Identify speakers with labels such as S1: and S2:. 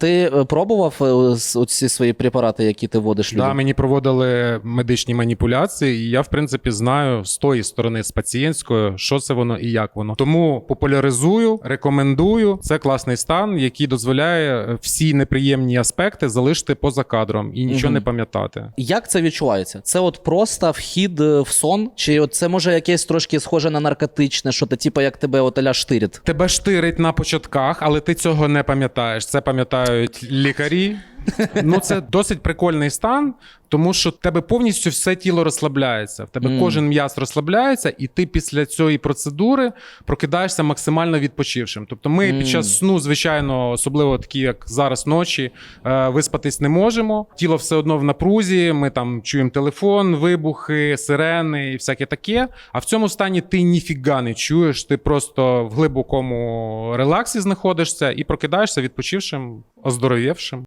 S1: Ти е, пробував е, оці свої препарати, які ти вводиш людям?
S2: Да, мені проводили медичні маніпуляції, і я, в принципі, знаю з тої сторони, з пацієнтської, що це воно і як воно. Тому популяризую, рекомендую. Це класний стан, який дозволяє е, всі неприємні аспекти залишити поза кадром і нічого
S1: Мгм.
S2: не пам'ятати.
S1: Як це відчувається? Це от просто вхід в сон? Чи от це може якесь трошки схоже на наркотичне, що ти, типу, як тебе от аля штирить?
S2: Тебе штирить на початках, але ти цього не пам'ятаєш. Це пам'ятають лікарі. Ну, це досить прикольний стан, тому що в тебе повністю все тіло розслабляється. В тебе
S1: Мгм.
S2: кожен м'яз розслабляється, і ти після цієї процедури прокидаєшся максимально відпочившим. Тобто, ми
S1: Мгм.
S2: під час сну, звичайно, особливо такі, як зараз ночі, е, виспатись не можемо. Тіло все одно в напрузі. Ми там чуємо телефон, вибухи, сирени і всяке таке. А в цьому стані ти ніфіга не чуєш. Ти просто в глибокому релаксі знаходишся і прокидаєшся відпочившим, оздоровівшим.